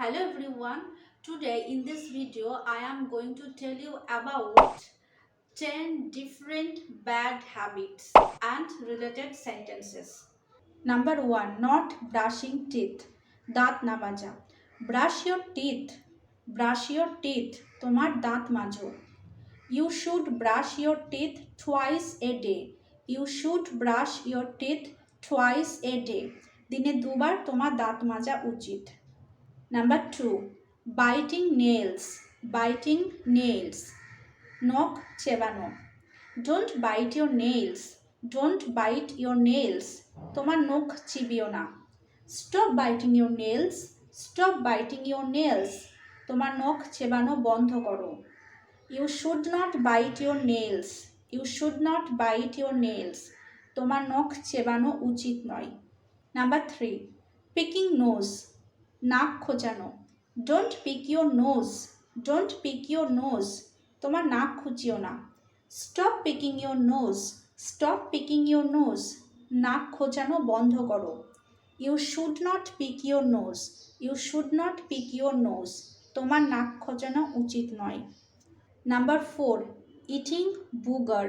Hello everyone. Today in this video I am going to tell you about 10 different bad habits and related sentences. Number 1 not brushing teeth দাঁত না মাজা brush your teeth brush your teeth তোমার দাঁত মাজো You should brush your teeth twice a day. You should brush your teeth twice a day. দিনে দুবার তোমার দাঁত মাজা উচিত number two biting nails biting nails নখ চেবানো। Don't bite your nails don't bite your nails তোমার নখ চিবিও না। Stop biting your nails stop biting your nails তোমার নখ চেবানো বন্ধ করো। You should not bite your nails you should not bite your nails তোমার নখ চেবানো উচিত নয়। নাম্বার থ্রি পিকিং নোজ নাক খোঁচানো। Don't pick your nose don't pick your nose তোমার নাক খুঁচিও না। Stop picking your nose stop picking your nose নাক খোঁচানো বন্ধ করো। You should not pick your nose you should not pick your nose তোমার নাক খোঁচানো উচিত নয়। Number four eating booger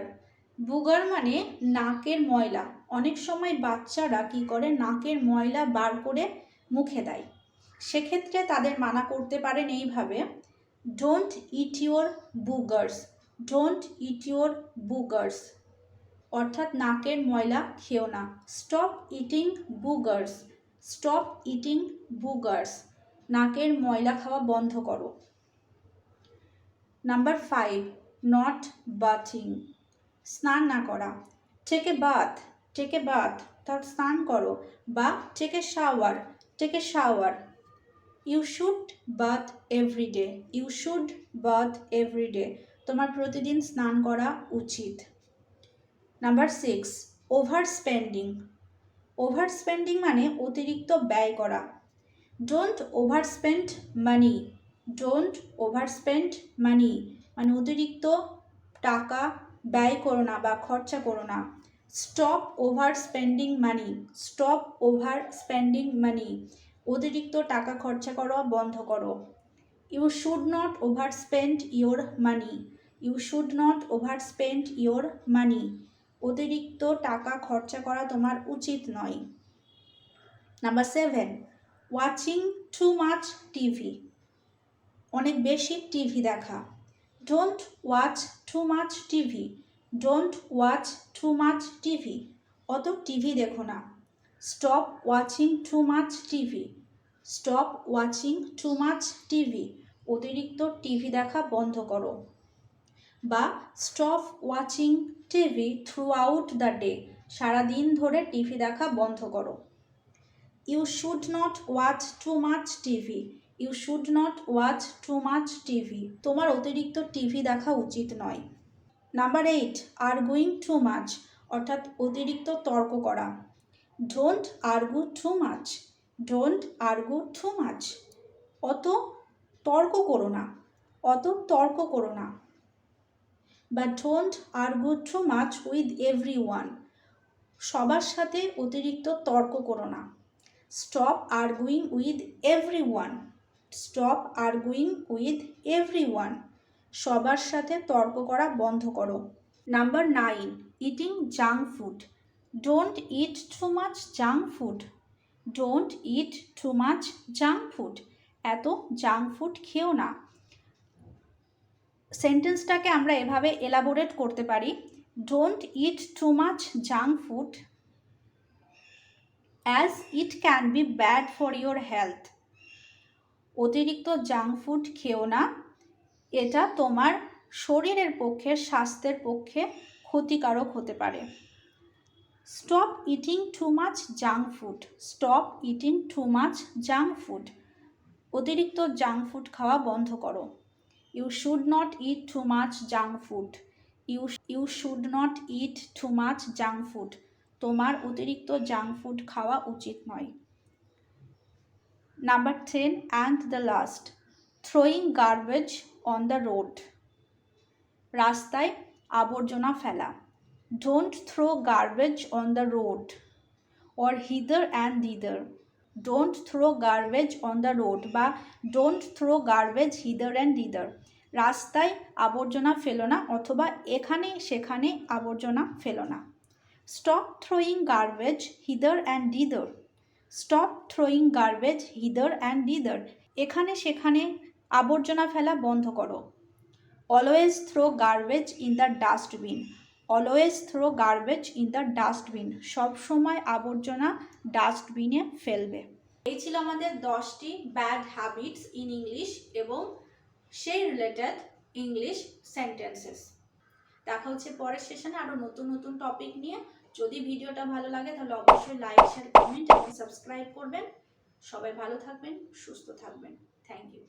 booger মানে নাকের ময়লা। অনেক সময় বাচ্চারা কি করে? নাকের ময়লা বার করে মুখে দেয়। সেক্ষেত্রে তাদের মানা করতে পারেন এইভাবে don't eat your boogers don't eat your boogers অর্থাৎ নাকের ময়লা খেও না। Stop eating boogers stop eating boogers নাকের ময়লা খাওয়া বন্ধ করো। নাম্বার ফাইভ নট বাথিং স্নান না করা। টেকে বাথ টেকে বাথ তার স্নান করো বা take shower take shower you should bath everyday you should bath everyday তোমার প্রতিদিন স্নান করা উচিত। Number six over spending over spending মানে অতিরিক্ত ব্যয় করা। Don't overspend money don't overspend money মানে অতিরিক্ত টাকা ব্যয় করো না বা খরচা করো না। Stop overspending money stop overspending money অতিরিক্ত টাকা খরচা করা, বন্ধ করো। You should not overspend your money you should not overspend your money অতিরিক্ত টাকা খরচা করা তোমার উচিত নয়। Number seven watching too much TV অনেক বেশি টিভি দেখা। Don't watch too much TV don't watch too much TV অত টিভি দেখো না। Stop watching too much TV stop watching too much TV অতিরিক্ত টিভি দেখা বন্ধ করো। বা stop watching TV throughout the day সারাদিন ধরে টিভি দেখা বন্ধ করো। You should not watch too much TV you should not watch too much TV তোমার অতিরিক্ত টিভি দেখা উচিত নয়। Number eight arguing too much অর্থাৎ অতিরিক্ত তর্ক করা। Don't argue too much don't argue too much অত তর্ক করো না। অত তর্ক করো না। বা don't argue too much with everyone সবার সাথে অতিরিক্ত তর্ক করো না। Stop arguing with everyone stop arguing with everyone সবার সাথে তর্ক করা বন্ধ করো। Number nine eating junk food don't eat too much junk food don't eat too much junk food এত জাঙ্ক ফুড খেও না। সেন্টেন্সটাকে আমরা এভাবে এলাবোরেট করতে পারি। Don't eat too much junk food as it can be bad for your health অতিরিক্ত junk food খেও না। এটা তোমার শরীরের পক্ষে, স্বাস্থ্যের পক্ষে ক্ষতিকারক হতে পারে। Stop eating too much junk food stop eating too much junk food অতিরিক্ত জাঙ্ক ফুড খাওয়া বন্ধ করো। You should not eat too much junk food you you should not eat too much junk food তোমার অতিরিক্ত junk food খাওয়া উচিত নয়। Number ten and the last throwing garbage on the road রাস্তায় আবর্জনা ফেলা। Don't throw garbage on the road or hither and thither. Don't throw garbage on the road বা don't throw garbage hither and thither রাস্তায় আবর্জনা ফেলো না অথবা এখানে সেখানে আবর্জনা ফেলো না। Stop throwing garbage hither and thither stop throwing garbage hither and thither এখানে সেখানে আবর্জনা ফেলা বন্ধ করো। Always throw garbage in the dustbin always throw garbage in the dustbin সবসময় আবর্জনা ডাস্টবিনে ফেলবে। এই ছিল আমাদের দশটি ব্যাড হ্যাবিটস ইন ইংলিশ এবং সেই রিলেটেড ইংলিশ সেন্টেন্সেস দেখা হচ্ছে পরের সেশনে আরও নতুন নতুন টপিক নিয়ে। যদি ভিডিওটা ভালো লাগে তাহলে অবশ্যই লাইক শেয়ার কমেন্ট এবং সাবস্ক্রাইব করবেন। সবাই ভালো থাকবেন, সুস্থ থাকবেন। Thank you